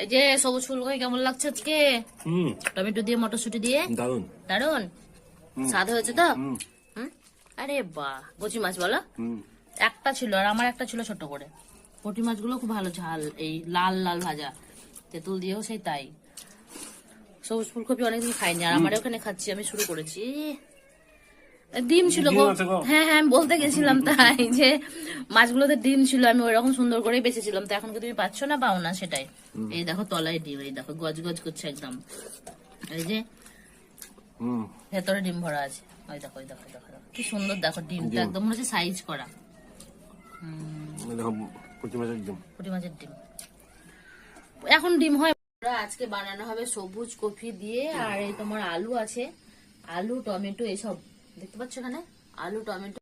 এই যে সবুজ ফুলকপি কেমন লাগছে আজকে? হুম। টমেটো দিয়ে মটরশুটি দিয়ে? দারুণ দারুণ স্বাদ হয়েছে তো? আরে বাহ কচি মাছ বলো। একটা ছিল আর আমার একটা ছিল ছোট করে। পটি মাছগুলো খুব ভালো ঝাল এই লাল লাল ভাজা। তেঁতুল দিয়েও সেই তাই। সবুজ ফুলকপি অনেকদিন খাইনি আর আমার ওখানে খাচ্ছি আমি শুরু করেছি। ডিম ছিল। হ্যাঁ হ্যাঁ আমি বলতে গেছিলাম তাই যে মাছগুলোতে ডিম ছিল আমি ওই রকম সুন্দর করে বেঁচেছিলাম তো এখন কি তুমি পাচ্ছ না পাও না সেটাই? এই দেখো তলায় ডিম এই দেখো গজ গজ করছে একদম। এই যে ভেতরে ডিম ভরা আছে। ওই দেখো ওই দেখো দেখো। কি সুন্দর দেখো ডিমটা একদম মনে হচ্ছে সাইজ করা। এই দেখো পুঁটি মাছের ডিম। পুঁটি মাছের ডিম। এখন ডিম হয় আজকে বানানো হবে সবুজ কফি দিয়ে। আর এই তোমার আলু আছে আলু টমেটো এসব। দেখতে পাচ্ছ এখানে? আলু টমেটো